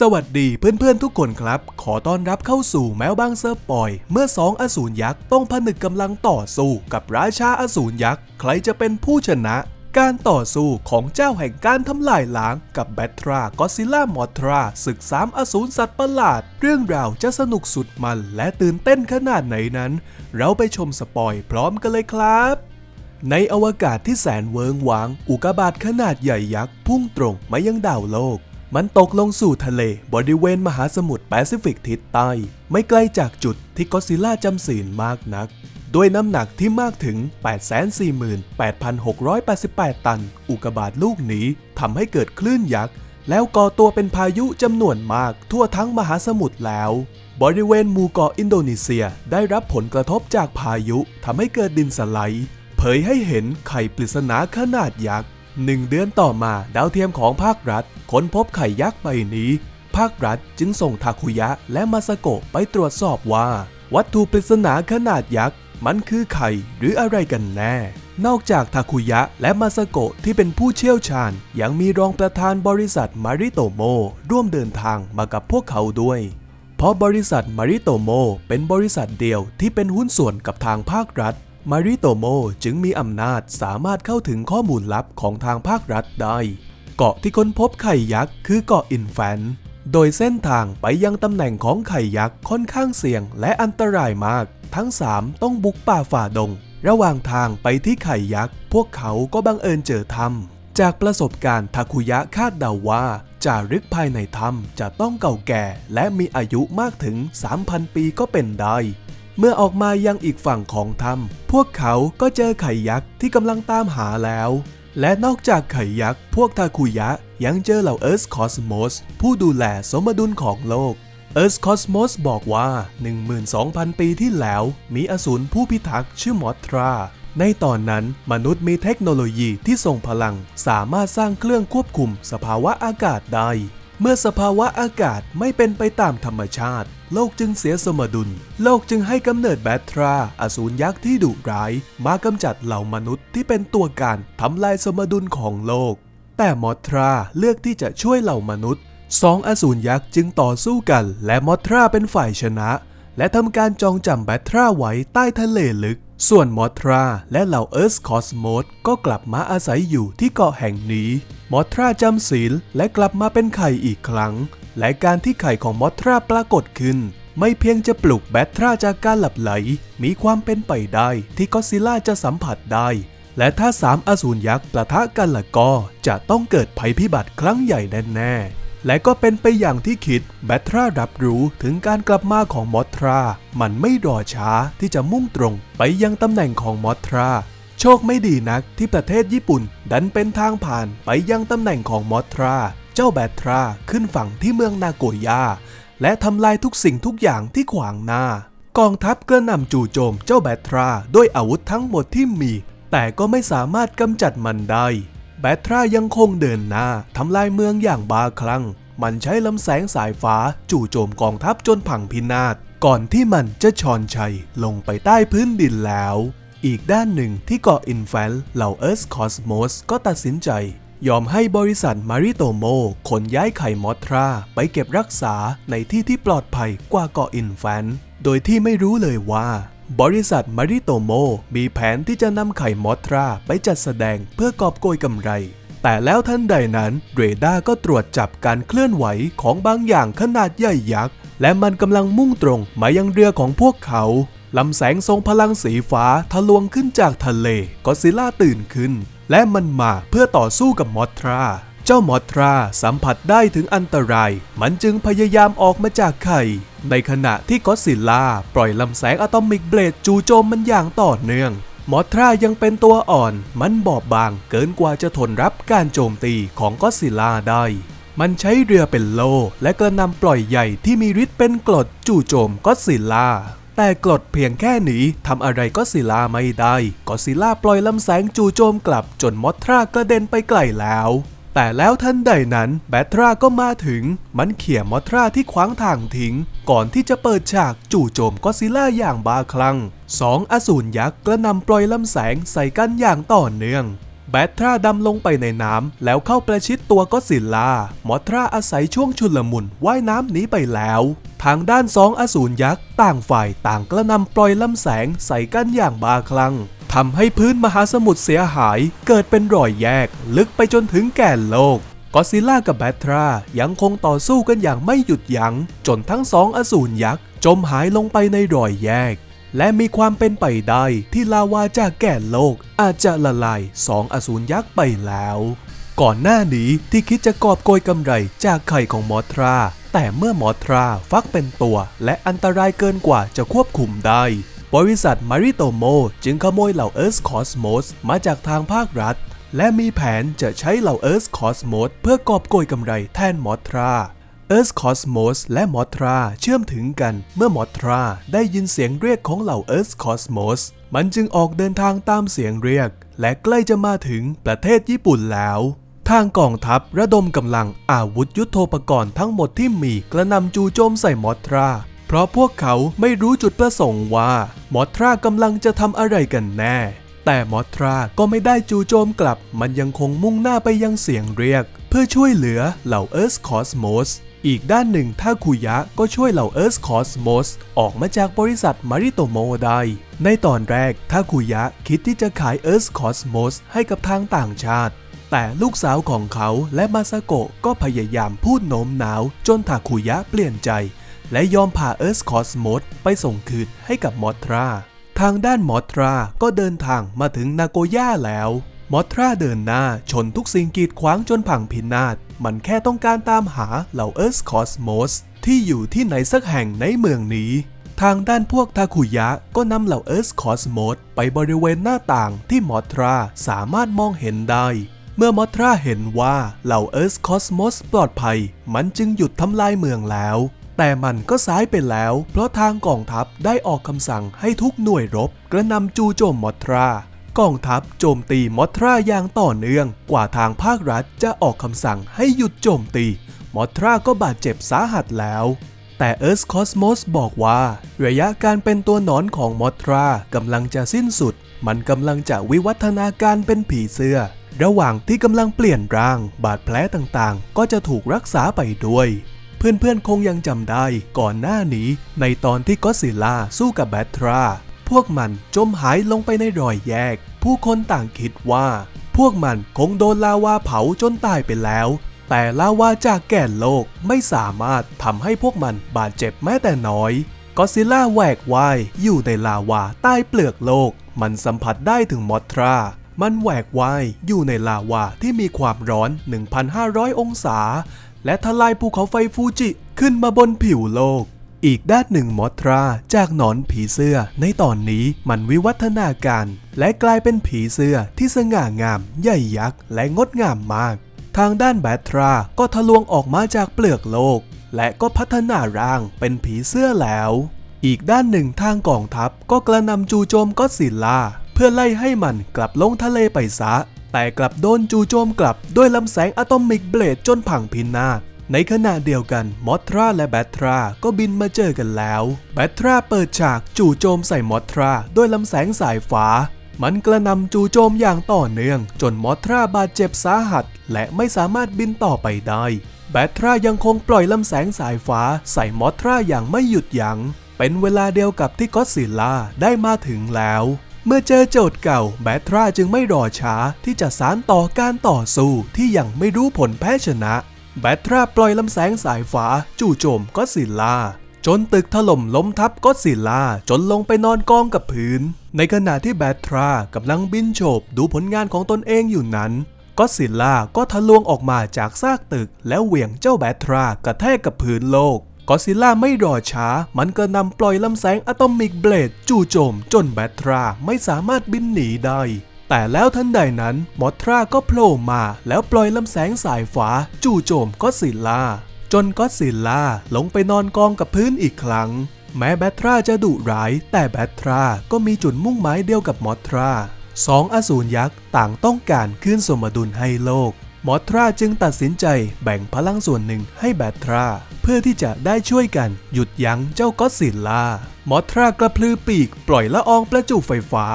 สวัสดีเพื่อนๆทุกคนครับ ขอต้อนรับเข้าสู่แมวบ้างเซิร์ปอย เมื่อสองอสูรยักษ์ต้องผนึกกำลังต่อสู้กับราชาอสูรยักษ์ ใครจะเป็นผู้ชนะ การต่อสู้ของเจ้าแห่งการทำลายล้างกับแบทรากอซิล่ามอทราศึกสามอสูรสัตว์ประหลาด เรื่องราวจะสนุกสุดมันและตื่นเต้นขนาดไหนนั้น เราไปชมสปอยพร้อมกันเลยครับในอวกาศที่แสนเวิงวาง อุกกาบาตขนาดใหญ่ยักษ์พุ่งตรงมายังดาวโลก มันตกลงสู่ทะเลบริเวณมหาสมุทรแปซิฟิกทิศใต้ ไม่ไกลจากจุดที่ก็ซิลล่าจำศีลมากนัก ด้วยน้ำหนักที่มากถึง 848,688 ตัน อุกกาบาตลูกนี้ทำให้เกิดคลื่นยักษ์แล้วก่อตัวเป็นพายุจำนวนมากทั่วทั้งมหาสมุทรแล้ว บริเวณหมู่เกาะอินโดนีเซียได้รับผลกระทบจากพายุทำให้เกิดดินสไลด์เผยให้เห็นไข่ปริศนาขนาดยักษ์ หนึ่งเดือนต่อมาดาวเทียมของภาครัฐค้นพบไข่ยักษ์ใบนี้ ภาครัฐจึงส่งทาคุยะและมาสโกะไปตรวจสอบว่า วัตถุปริศนาขนาดยักษ์มันคือไข่หรืออะไรกันแน่ นอกจากทาคุยะและมาสโกะที่เป็นผู้เชี่ยวชาญ ยังมีรองประธานบริษัทมาริโตโมร่วมเดินทางมากับพวกเขาด้วย เพราะบริษัทมาริโตโมเป็นบริษัทเดียวที่เป็นหุ้นส่วนกับทางภาครัฐ มาริโตโมจึงมีอำนาจสามารถเข้าถึงข้อมูลลับของทางภาครัฐได้ เกาะที่ค้นพบไข่ยักษ์คือเกาะอินแฟน โดยเส้นทางไปยังตำแหน่งของไข่ยักษ์ค่อนข้างเสี่ยงและอันตรายมาก ทั้ง 3 ต้องบุกป่าฝ่าดง ระหว่างทางไปที่ไข่ยักษ์ พวกเขาก็บังเอิญเจอถ้ำจากประสบการณ์ทาคุยะคาดเดาว่าจารึกภายในถ้ำจะต้องเก่าแก่และมีอายุมากถึง 3,000 ปีก็เป็นได้ เมื่อออกมายังอีกฝั่งของถ้ำพวกเขาก็เจอไข่ยักษ์ที่กำลังตามหาแล้ว และนอกจากไข่ยักษ์ พวกทาคุยะยังเจอเหล่าเอิร์ธคอสโมสผู้ดูแลสมดุลของโลกเอิร์ธคอสโมสบอกว่า 12,000 ปีที่แล้ว มีอสูรผู้พิทักษ์ชื่อมอทรา ในตอนนั้นมนุษย์มีเทคโนโลยีที่ทรงพลัง สามารถสร้างเครื่องควบคุมสภาวะอากาศได้ เมื่อสภาวะอากาศไม่เป็นไปตามธรรมชาติ โลกจึงเสียสมดุล โลกจึงให้กำเนิดแบทรา อสูรยักษ์ที่ดุร้าย มากำจัดเหล่ามนุษย์ที่เป็นตัวการทำลายสมดุลของโลก แต่มอทราเลือกที่จะช่วยเหล่ามนุษย์สองอสูรยักษ์จึงต่อสู้กัน และมอทราเป็นฝ่ายชนะ และทำการจองจำแบทราไว้ใต้ทะเลลึก ส่วนมอทราและเหล่าเอิร์ธคอสโมสก็กลับมาอาศัยอยู่ที่เกาะแห่งนี้ มอทราจำศีลและกลับมาเป็นไข่อีกครั้ง และการที่ไข่ของมอทราปรากฏขึ้น ไม่เพียงจะปลุกแบททราจากการหลับไหล มีความเป็นไปได้ที่ก็ซิล่าจะสัมผัสได้ และถ้าสามอสูรยักษ์ประทะกันละก็จะต้องเกิดภัยพิบัติครั้งใหญ่แน่ๆ และก็เป็นไปอย่างที่คิดแบทรารับรู้ถึงการกลับมาของมอทรา มันไม่รอช้าที่จะมุ่งตรงไปยังตำแหน่งของมอทรา โชคไม่ดีนักที่ประเทศญี่ปุ่น ดันเป็นทางผ่านไปยังตำแหน่งของมอทรา เจ้าแบทราขึ้นฝั่งที่เมืองนาโกย่าและทำลายทุกสิ่งทุกอย่างที่ขวางหน้า กองทัพกระหน่ำจู่โจมเจ้าแบทราด้วยอาวุธทั้งหมดที่มี แต่ก็ไม่สามารถกำจัดมันได้ แบทรายังคงเดินหน้าทำลายเมืองอย่างบาคลั่ง มันใช้ลำแสงสายฟ้าจู่โจมกองทัพจนพังพินาศก่อนที่มันจะชอนชัยลงไปใต้พื้นดินแล้ว อีกด้านหนึ่งที่เกาะอินแฟนเหล่าเอิร์ธคอสโมสก็ตัดสินใจ ยอมให้บริษัทมาริโตโมขนย้ายไข่มอทราไปเก็บรักษาในที่ที่ปลอดภัยกว่าเกาะอินแฟนโดยที่ไม่รู้เลยว่าบริษัทมาริโตโมมีแผนที่จะนำไข่มอทราไปจัดแสดงเพื่อกอบโกยกำไร แต่แล้วทันใดนั้นเรดาร์ก็ตรวจจับการเคลื่อนไหวของบางอย่างขนาดใหญ่ยักษ์ และมันกำลังมุ่งตรงมายังเรือของพวกเขา ลำแสงทรงพลังสีฟ้าทะลวงขึ้นจากทะเลก็ซิล่าตื่นขึ้น และมันมาเพื่อต่อสู้กับมอทราเจ้ามอทราสัมผัสได้ถึงอันตราย มันจึงพยายามออกมาจากไข่ ในขณะที่ก็ซิล่าปล่อยลำแสงอะตอมิกเบลดจู่โจมมันอย่างต่อเนื่อง มอทรายังเป็นตัวอ่อน มันบอบบางเกินกว่าจะทนรับการโจมตีของก็ซิล่าได้ มันใช้เรือเป็นโล และกระนำปล่อยใหญ่ที่มีฤทธิ์เป็นกรดจู่โจมก็ซิลล่า แต่กรดเพียงแค่นี้ทำอะไรก็อดซิล่าไม่ได้ก็อดซิล่าปล่อยลำแสงจู่โจมกลับจนมอทรากระเด็นไปไกลแล้ว แต่แล้วทันใดนั้นแบทราก็มาถึง มันเขี่ยมอทราที่ขวางทางทิ้ง ก่อนที่จะเปิดฉากจู่โจมก็ซิล่าอย่างบาคลั่งสองอสูรยักษ์กระนำปล่อยลำแสงใส่กันอย่างต่อเนื่อง แบทราดำลงไปในน้ำแล้วเข้าประชิดตัวก็อดซิลล่ามอทราอาศัยช่วงชุลมุนว่ายน้ำหนีไปแล้ว ทางด้านสองอสูรยักษ์ต่างฝ่ายต่างกระนำปล่อยลำแสงใส่กันอย่างบาคลั่งทำให้พื้นมหาสมุทรเสียหายเกิดเป็นรอยแยก ลึกไปจนถึงแก่นโลกก็ซิลล่ากับแบทรายังคงต่อสู้กันอย่างไม่หยุดยัง้งจนทั้งสองอสูรยักษ์จมหายลงไปในรอยแยก และมีความเป็นไปได้ที่ลาวาจากแก่นโลก อาจจะละลายสองอสูรยักษ์ไปแล้ว ก่อนหน้านี้ที่คิดจะกอบโกยกำไรจากไข่ของมอทรา แต่เมื่อมอทราฟักเป็นตัว และอันตรายเกินกว่าจะควบคุมได้ บริษัทมาริโตโมจึงขโมยเหล่าเอิร์ธคอสโมสมาจากทางภาครัฐ และมีแผนจะใช้เหล่าเอิร์ธคอสโมสเพื่อกอบโกยกำไรแทนมอทรา เอิร์ธคอสโมสและมอทราเชื่อมถึงกันเมื่อมอทราได้ยินเสียงเรียกของเหล่าเอิร์ธคอสโมสมันจึงออกเดินทางตามเสียงเรียก และใกล้จะมาถึงประเทศญี่ปุ่นแล้ว ทางกองทัพระดมกำลังอาวุธยุโทโธปกรณ์ทั้งหมดที่มีกระนำจู่โจมใส่มอทรา เพราะพวกเขาไม่รู้จุดประสงค์ว่ามอทรากำลังจะทำอะไรกันแน่ แต่มอทราก็ไม่ได้จู่โจมกลับ มันยังคงมุ่งหน้าไปยังเสียงเรียก เพื่อช่วยเหลือเหล่าเอิร์ธคอสโมส อีกด้านหนึ่งท่าคุยะก็ช่วยเหล่าเอิร์ธคอสโมสออกมาจากบริษัทมาริโตโมได้ในตอนแรกท่าคุยะคิดที่จะขายเอิร์ธคอสโมสให้กับทางต่างชาติ แต่ลูกสาวของเขาและมาซาโกะก็พยายามพูดโน้มน้าว จนทาคุยะเปลี่ยนใจ และยอมพาเอิร์ธคอสโมสไปส่งคืนให้กับมอทราทางด้านมอทราก็เดินทางมาถึงนาโกย่าแล้ว มอทราเดินหน้าชนทุกสิ่งกีดขวางจนพังพินาศ มันแค่ต้องการตามหาเหล่าเอิร์ธคอสโมสที่อยู่ที่ไหนสักแห่งในเมืองนี้ ทางด้านพวกทาคุยะก็นำเหล่าเอิร์ธคอสโมสไปบริเวณหน้าต่างที่มอทราสามารถมองเห็นได้ เมื่อมอทราเห็นว่าเหล่าเอิร์ธคอสโมสปลอดภัย มันจึงหยุดทำลายเมืองแล้ว แต่มันก็สายไปแล้ว เพราะทางกองทัพได้ออกคำสั่งให้ทุกหน่วยรบ กระนำจูโจมมอทรา กองทัพโจมตีมอทราอย่างต่อเนื่อง กว่าทางภาครัฐจะออกคำสั่งให้หยุดโจมตี มอทราก็บาดเจ็บสาหัสแล้ว แต่เอิร์ธคอสโมสบอกว่า ระยะการเป็นตัวหนอนของมอทรากำลังจะสิ้นสุด มันกำลังจะวิวัฒนาการเป็นผีเสื้อ ระหว่างที่กำลังเปลี่ยนร่าง บาดแผลต่างๆ ก็จะถูกรักษาไปด้วยเพื่อนๆ คงยังจำได้ ก่อนหน้านี้ในตอนที่ก็อดซิลล่าสู้กับแบทรา พวกมันจมหายลงไปในรอยแยก ผู้คนต่างคิดว่า พวกมันคงโดนลาวาเผาจนตายไปแล้ว แต่ลาวาจากแก่นโลกไม่สามารถทำให้พวกมันบาดเจ็บแม้แต่น้อยก็ซิลล่าแหวกว่ายอยู่ในลาวาใต้เปลือกโลก มันสัมผัสได้ถึงมอทรา มันแหวกว่ายอยู่ในลาวาที่มีความร้อน 1,500 องศา และทลายภูเขาไฟฟูจิขึ้นมาบนผิวโลก อีกด้านหนึ่งมอทราจากหนอนผีเสื้อ ในตอนนี้มันวิวัฒนาการ และกลายเป็นผีเสื้อที่สง่างาม ใหญ่ยักษ์ และงดงามมาก ทางด้านแบทราก็ทะลวงออกมาจากเปลือกโลก และก็พัฒนาร่างเป็นผีเสื้อแล้ว อีกด้านหนึ่งทางกองทัพก็กระนำจูโจมก็อดซิลล่าเพื่อไล่ให้มันกลับลงทะเลไปซะ แต่กลับโดนจูโจมกลับด้วยลำแสงอะตอมิกเบลดจนพังพินาศ ในขณะเดียวกันมอทราและแบทราก็บินมาเจอกันแล้ว แบทราเปิดฉากจู่โจมใส่มอทราด้วยลำแสงสายฟ้า มันกระนำจู่โจมอย่างต่อเนื่อง จนมอทราบาดเจ็บสาหัส และไม่สามารถบินต่อไปได้ แบทรายังคงปล่อยลำแสงสายฟ้าใส่มอทราอย่างไม่หยุดยัง้ง เป็นเวลาเดียวกับที่ก็อดซิลล่าได้มาถึงแล้ว เมื่อเจอโจทย์เก่าแบทราจึงไม่รอช้าที่จะสานต่อการต่อสู้ที่ยังไม่รู้ผลแพ้ชนะ แบทราปล่อยลำแสงสายฟ้าจู่โจมก็อดซิล่าจนตึกถล่มล้มทับก็อดซิล่าจนลงไปนอนกองกับพื้น ในขณะที่แบทรากำลังบินโฉบดูผลงานของตนเองอยู่นั้นก็อดซิล่าก็ทะลวงออกมาจากซากตึก แล้วเหวี่ยงเจ้าแบทรากระแทกกับพื้นโลกก็ซิลล่าไม่รอช้า มันก็นำปล่อยลำแสงอะตอมิกเบลดจู่โจมจนแบทราไม่สามารถบินหนีได้ แต่แล้วทันใดนั้นมอทราก็โผล่มาแล้วปล่อยลำแสงสายฟ้าจู่โจมก็อดซิล่า จนก็อดซิล่าลงไปนอนกองกับพื้นอีกครั้ง แม้แบทราจะดุร้าย แต่แบทราก็มีจุดมุ่งหมายเดียวกับมอทราสองอสูรยักษ์ต่างต้องการคืนสมดุลให้โลก มอทราจึงตัดสินใจแบ่งพลังส่วนหนึ่งให้แบทรา เพื่อที่จะได้ช่วยกันหยุดยั้งเจ้าก็อดซิลล่ามอทรากระพือปีกปล่อยละอองประจุไฟฟ้า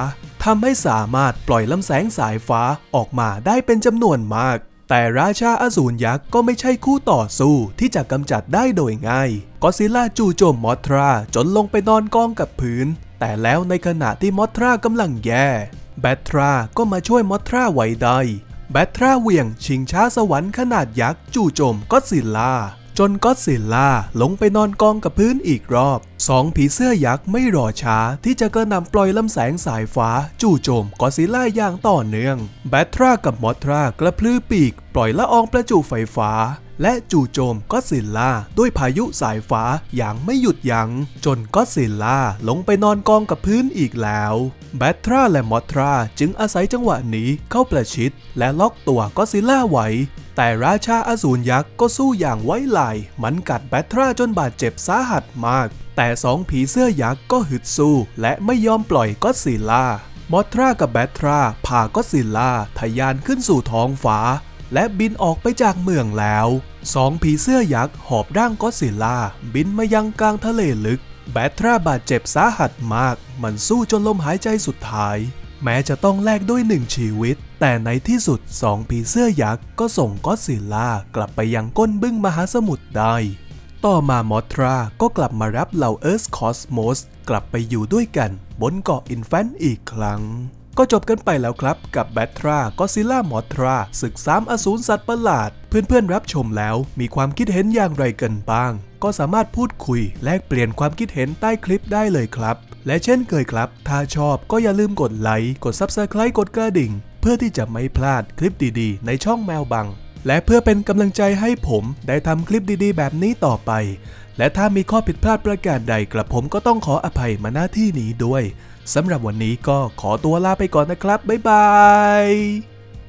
ำให้สามารถปล่อยลำแสงสายฟ้าออกมาได้เป็นจำนวนมาก แต่ราชาอสูรยักษ์ก็ไม่ใช่คู่ต่อสู้ที่จะกำจัดได้โดยง่ายกอซิล่าจู่โจมมอทราจนลงไปนอนกองกับพื้น แต่แล้วในขณะที่มอทรากำลังแย่ แบททราก็มาช่วยมอทราไว้ได้แบททราเหวี่ยงชิงช้าสวรรค์ขนาดยักษ์จู่โจมก็อดซิลล่าจนก็อดซิลล่าลงไปนอนกองกับพื้นอีกรอบสองผีเสื้อยักษ์ไม่รอช้าที่จะกระนำปล่อยลำแสงสายฟ้า จู่โจมก็อดซิลล่าอย่างต่อเนื่อง แบททรากับมอทรากระพลือปีก ปล่อยละอองประจุไฟฟ้าและจู่โจมก็อดซิลล่าด้วยพายุสายฟ้าอย่างไม่หยุดยัง้ง จนก็อดซิลล่าลงไปนอนกองกับพื้นอีกแล้ว แบททราและมอทราจึงอาศัยจังหวะนี้เข้าประชิด และล็อกตัวก็อดซิลล่าไว้ แต่ราชาอสูรยักษ์ก็สู้อย่างไว้ลายมันกัดแบททราจนบาดเจ็บสาหัสมาก แต่สองผีเสื้อยักษ์ก็ฮึดสู้ และไม่ยอมปล่อยก็อดซิลล่ามอทรากับแบททราพาก็อดซิลล่าทะยานขึ้นสู่ท้องฟ้า และบินออกไปจากเมืองแล้วสองผีเสื้อยักษ์หอบร่างก็อดซิลล่าบินมายังกลางทะเลลึก แบททราบาดเจ็บสาหัสมาก มันสู้จนลมหายใจสุดท้าย แม้จะต้องแลกด้วยหนึ่งชีวิต แต่ในที่สุดสองผีเสื้อยักษ์ก็ส่งก็อดซิลล่ากลับไปยังก้นบึ้งมหาสมุทรได้ ต่อมามอทราก็กลับมารับเหล่าเอิร์ธคอสโมสกลับไปอยู่ด้วยกันบนเกาะอินแฟนอีกครั้ง ก็จบกันไปแล้วครับกับแบทราก็ซิล่ามอทราศึกสามอสูรสัตว์ประหลาด เพื่อนๆรับชมแล้วมีความคิดเห็นอย่างไรกันบ้าง ก็สามารถพูดคุย แลกเปลี่ยนความคิดเห็นใต้คลิปได้เลยครับ และเช่นเคยครับ ถ้าชอบก็อย่าลืมกดไลค์กด Subscribe กดกระดิ่ง เพื่อที่จะไม่พลาดคลิปดีๆ ในช่องแมวบัง และเพื่อเป็นกำลังใจให้ผมได้ทำคลิปดีๆ แบบนี้ต่อไป และถ้ามีข้อผิดพลาดประการใดกระผมก็ต้องขออภัยมาหน้าที่นี้ด้วยสำหรับวันนี้ก็ขอตัวลาไปก่อนนะครับบ๊ายบาย